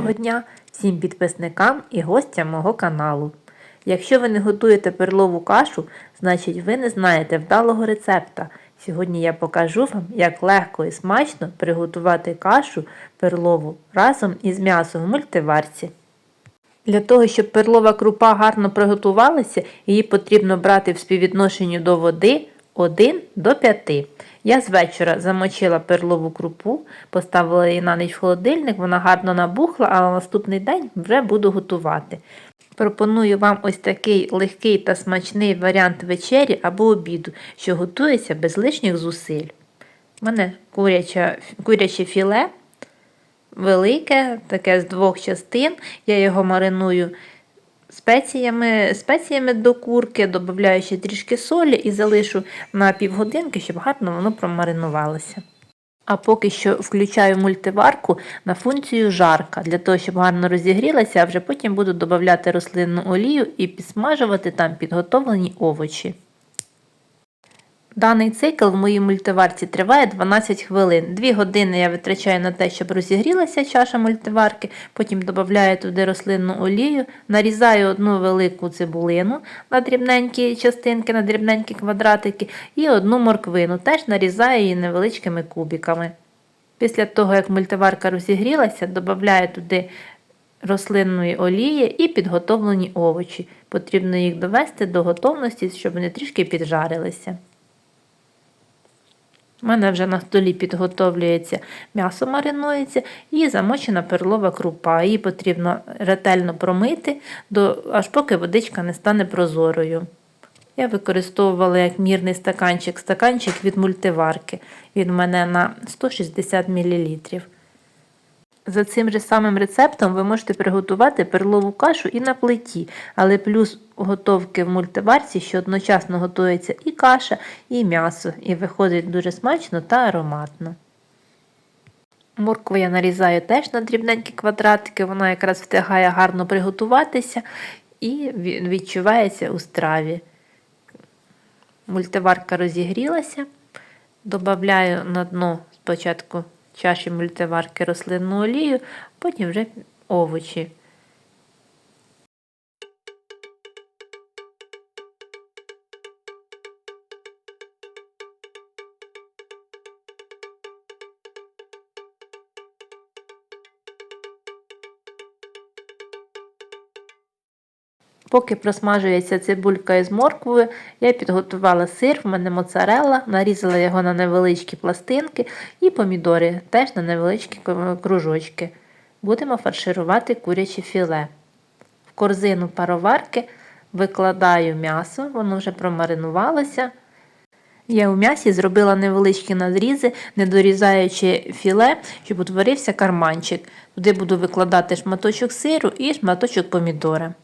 Доброго дня всім підписникам і гостям мого каналу. Якщо ви не готуєте перлову кашу, значить ви не знаєте вдалого рецепта. Сьогодні я покажу вам, як легко і смачно приготувати кашу перлову разом із м'ясом в мультиварці. Для того, щоб перлова крупа гарно приготувалася, її потрібно брати в співвідношенні до води 1 до 5. Я з вечора замочила перлову крупу, поставила її на ніч в холодильник, вона гарно набухла, а на наступний день вже буду готувати. Пропоную вам ось такий легкий та смачний варіант вечері або обіду, що готується без лишніх зусиль. У мене куряче, куряче філе велике, таке з двох частин. Я його мариную спеціями, спеціями до курки, додаю ще трішки солі і залишу на півгодинки, щоб гарно воно промаринувалося. А поки що включаю мультиварку на функцію жарка, для того, щоб гарно розігрілася, а вже потім буду додавати рослинну олію і підсмажувати там підготовлені овочі. Даний цикл в моїй мультиварці триває 12 хвилин. 2 години я витрачаю на те, щоб розігрілася чаша мультиварки, потім додаю туди рослинну олію, нарізаю одну велику цибулину на дрібненькі частинки, на дрібненькі квадратики і одну морквину, теж нарізаю її невеличкими кубиками. Після того, як мультиварка розігрілася, додаю туди рослинної олії і підготовлені овочі. Потрібно їх довести до готовності, щоб вони трішки піджарилися. У мене вже на столі підготовлюється м'ясо маринується і замочена перлова крупа. Її потрібно ретельно промити, до, аж поки водичка не стане прозорою. Я використовувала як мірний стаканчик, стаканчик від мультиварки. Він у мене на 160 мл. За цим же самим рецептом ви можете приготувати перлову кашу і на плиті, але плюс готовки в мультиварці, що одночасно готується і каша, і м'ясо, і виходить дуже смачно та ароматно. Моркву я нарізаю теж на дрібненькі квадратики, вона якраз встигає гарно приготуватися і відчувається у страві. Мультиварка розігрілася, додаю на дно спочатку чаші мультиварки рослинну олію, потім вже овочі. Поки просмажується цибулька із морквою, я підготувала сир, в мене моцарелла, нарізала його на невеличкі пластинки і помідори теж на невеличкі кружочки. Будемо фарширувати куряче філе. В корзину пароварки викладаю м'ясо, воно вже промаринувалося. Я у м'ясі зробила невеличкі надрізи, не дорізаючи філе, щоб утворився карманчик. Туди буду викладати шматочок сиру і шматочок помідора.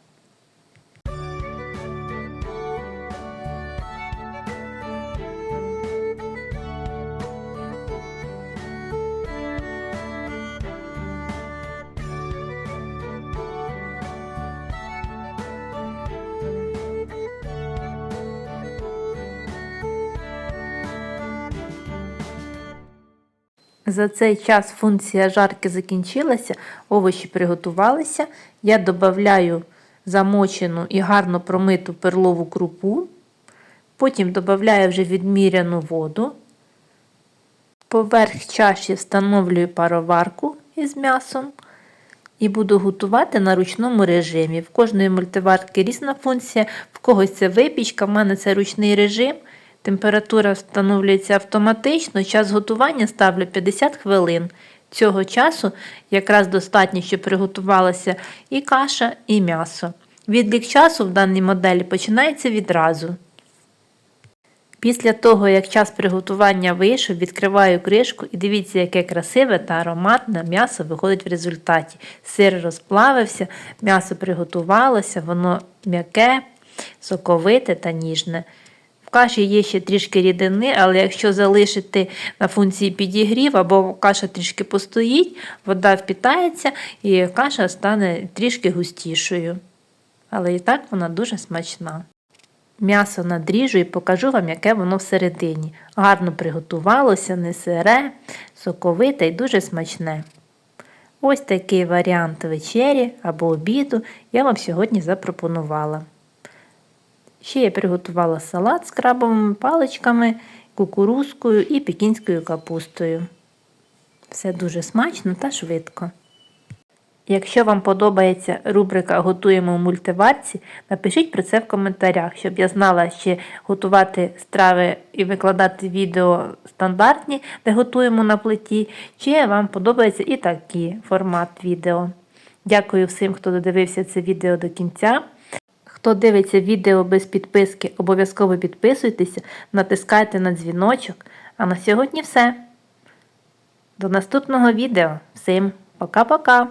За цей час функція жарки закінчилася, овочі приготувалися. Я додаю замочену і гарно промиту перлову крупу, потім додаю вже відміряну воду. Поверх чаші встановлюю пароварку із м'ясом і буду готувати на ручному режимі. В кожної мультиварки різна функція, в когось це випічка, в мене це ручний режим. Температура встановлюється автоматично, час готування ставлю 50 хвилин. Цього часу якраз достатньо, щоб приготувалася і каша, і м'ясо. Відлік часу в даній моделі починається відразу. Після того, як час приготування вийшов, відкриваю кришку і дивіться, яке красиве та ароматне м'ясо виходить в результаті. Сир розплавився, м'ясо приготувалося, воно м'яке, соковите та ніжне. В каші є ще трішки рідини, але якщо залишити на функції підігрів або каша трішки постоїть, вода впітається і каша стане трішки густішою. Але і так вона дуже смачна. М'ясо надріжу і покажу вам, яке воно всередині. Гарно приготувалося, не сире, соковите і дуже смачне. Ось такий варіант вечері або обіду я вам сьогодні запропонувала. Ще я приготувала салат з крабовими паличками, кукурузкою і пекінською капустою. Все дуже смачно та швидко. Якщо вам подобається рубрика Готуємо в мультиварці, напишіть про це в коментарях, щоб я знала, чи готувати страви і викладати відео стандартні, де готуємо на плиті, чи вам подобається і такий формат відео. Дякую всім, хто додивився це відео до кінця. Хто дивиться відео без підписки, обов'язково підписуйтеся, натискайте на дзвіночок. А на сьогодні все. До наступного відео. Всім пока-пока!